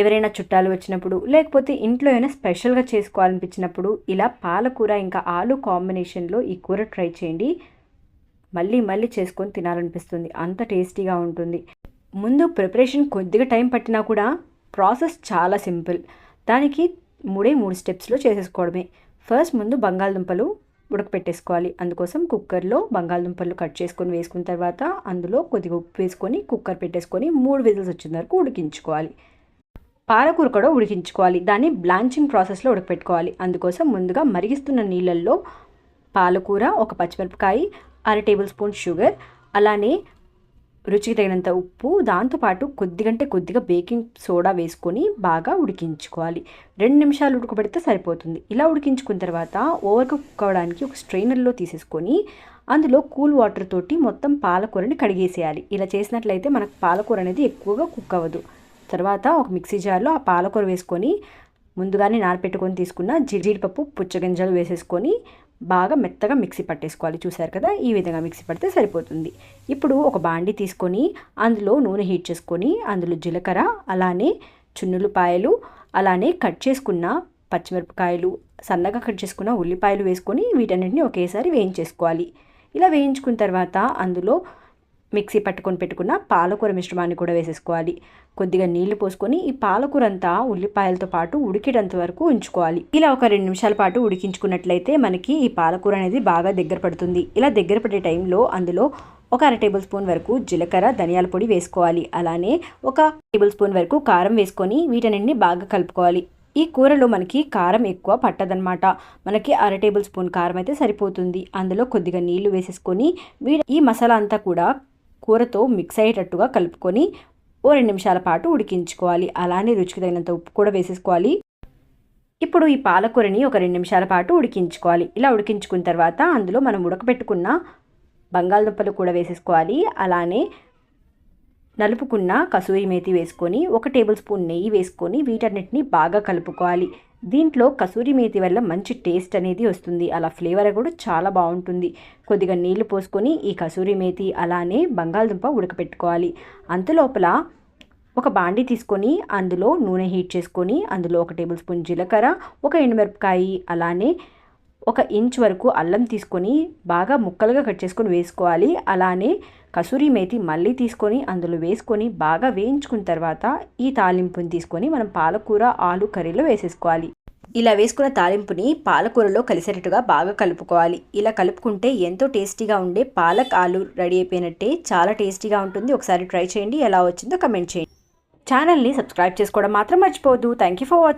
ఎవరైనా చుట్టాలు వచ్చినప్పుడు లేకపోతే ఇంట్లో ఏమైనా స్పెషల్గా చేసుకోవాలనిపించినప్పుడు ఇలా పాలకూర ఇంకా ఆలు కాంబినేషన్లో ఈ కూర ట్రై చేయండి. మళ్ళీ మళ్ళీ చేసుకొని తినాలనిపిస్తుంది. అంత టేస్టీగా ఉంటుంది. ముందు ప్రిపరేషన్ కొద్దిగా టైం పట్టినా కూడా ప్రాసెస్ చాలా సింపుల్. దానికి మూడే మూడు స్టెప్స్లో చేసేసుకోవడమే. ఫస్ట్ ముందు బంగాళదుంపలు ఉడకపెట్టేసుకోవాలి. అందుకోసం కుక్కర్లో బంగాళదుంపలు కట్ చేసుకొని వేసుకున్న తర్వాత అందులో కొద్దిగా ఉప్పు వేసుకొని కుక్కర్ పెట్టేసుకొని మూడు విజిల్స్ వచ్చిన వరకు ఉడికించుకోవాలి. పాలకూర కూడా ఉడికించుకోవాలి. దాన్ని బ్లాంచింగ్ ప్రాసెస్లో ఉడకపెట్టుకోవాలి. అందుకోసం ముందుగా మరిగిస్తున్న నీళ్ళల్లో పాలకూర ఒక పచ్చిమిరపకాయ అర టేబుల్ స్పూన్ షుగర్ అలానే రుచికి తగినంత ఉప్పు దాంతోపాటు కొద్దిగంటే కొద్దిగా బేకింగ్ సోడా వేసుకొని బాగా ఉడికించుకోవాలి. రెండు నిమిషాలు ఉడకబెడితే సరిపోతుంది. ఇలా ఉడికించుకున్న తర్వాత ఓవర్ కుక్ అవ్వడానికి ఒక స్ట్రైనర్లో తీసేసుకొని అందులో కూల్ వాటర్ తోటి మొత్తం పాలకూరని కడిగేసేయాలి. ఇలా చేసినట్లయితే మనకు పాలకూర అనేది ఎక్కువగా కుక్ అవ్వదు. తర్వాత ఒక మిక్సీ జార్లో ఆ పాలకూర వేసుకొని ముందుగానే నానపెట్టుకొని తీసుకున్న జీడిపప్పు పుచ్చగింజలు వేసేసుకొని బాగా మెత్తగా మిక్సీ పట్టేసుకోవాలి. చూసారు కదా? ఈ విధంగా మిక్సీ పడితే సరిపోతుంది. ఇప్పుడు ఒక బాండి తీసుకొని అందులో నూనె హీట్ చేసుకొని అందులో జీలకర్ర అలానే చున్నులపాయలు అలానే కట్ చేసుకున్న పచ్చిమిరపకాయలు సన్నగా కట్ చేసుకున్న ఉల్లిపాయలు వేసుకొని వీటన్నిటిని ఒకేసారి వేయించేసుకోవాలి. ఇలా వేయించుకున్న తర్వాత అందులో మిక్సీ పట్టుకొని పెట్టుకున్న పాలకూర మిశ్రమాన్ని కూడా వేసేసుకోవాలి. కొద్దిగా నీళ్ళు పోసుకొని ఈ పాలకూర అంతా ఉల్లిపాయలతో పాటు ఉడికేటంత వరకు ఉంచుకోవాలి. ఇలా ఒక రెండు నిమిషాల పాటు ఉడికించుకున్నట్లయితే మనకి ఈ పాలకూర అనేది బాగా దగ్గర పడుతుంది. ఇలా దగ్గర పడే టైంలో అందులో ఒక అర టేబుల్ స్పూన్ వరకు జీలకర్ర ధనియాల పొడి వేసుకోవాలి. అలానే ఒక టేబుల్ స్పూన్ వరకు కారం వేసుకొని వీటన్నిటిని బాగా కలుపుకోవాలి. ఈ కూరలో మనకి కారం ఎక్కువ పట్టదనమాట మనకి అర టేబుల్ స్పూన్ కారం అయితే సరిపోతుంది. అందులో కొద్దిగా నీళ్ళు వేసేసుకొని ఈ మసాలా అంతా కూడా కూరతో మిక్స్ అయ్యేటట్టుగా కలుపుకొని ఓ రెండు నిమిషాల పాటు ఉడికించుకోవాలి. అలానే రుచికి తగినంత ఉప్పు కూడా వేసేసుకోవాలి. ఇప్పుడు ఈ పాలకూరని ఒక రెండు నిమిషాల పాటు ఉడికించుకోవాలి. ఇలా ఉడికించుకున్న తర్వాత అందులో మనం ఉడకబెట్టుకున్న బంగాళదుంపలు కూడా వేసేసుకోవాలి. అలానే నలుపుకున్న కసూరి మేతి వేసుకొని ఒక టేబుల్ స్పూన్ నెయ్యి వేసుకొని వీటన్నిటిని బాగా కలుపుకోవాలి. దీంట్లో కసూరి మేతి వల్ల మంచి టేస్ట్ అనేది వస్తుంది. అలా ఫ్లేవర్ కూడా చాలా బాగుంటుంది. కొద్దిగా నీళ్ళు పోసుకొని ఈ కసూరి మేతి అలానే బంగాళదుంప ఉడకపెట్టుకోవాలి. అంతలోపల ఒక బాండి తీసుకొని అందులో నూనె హీట్ చేసుకొని అందులో ఒక టేబుల్ స్పూన్ జీలకర్ర ఒక ఎండుమిరపకాయ అలానే ఒక ఇంచ్ వరకు అల్లం తీసుకొని బాగా ముక్కలుగా కట్ చేసుకొని వేసుకోవాలి. అలానే కసూరి మేతి మళ్ళీ తీసుకొని అందులో వేసుకొని బాగా వేయించుకున్న తర్వాత ఈ తాలింపుని తీసుకొని మనం పాలకూర ఆలు కర్రీలో వేసేసుకోవాలి. ఇలా వేసుకున్న తాలింపుని పాలకూరలో కలిసేటట్టుగా బాగా కలుపుకోవాలి. ఇలా కలుపుకుంటే ఎంతో టేస్టీగా ఉండే పాలక్ ఆలు రెడీ అయిపోయినట్టే చాలా టేస్టీగా ఉంటుంది. ఒకసారి ట్రై చేయండి ఎలా వచ్చిందో కమెంట్ చేయండి. ఛానల్ని సబ్స్క్రైబ్ చేసుకోవడం మాత్రం మర్చిపోవద్దు. Thank you for watching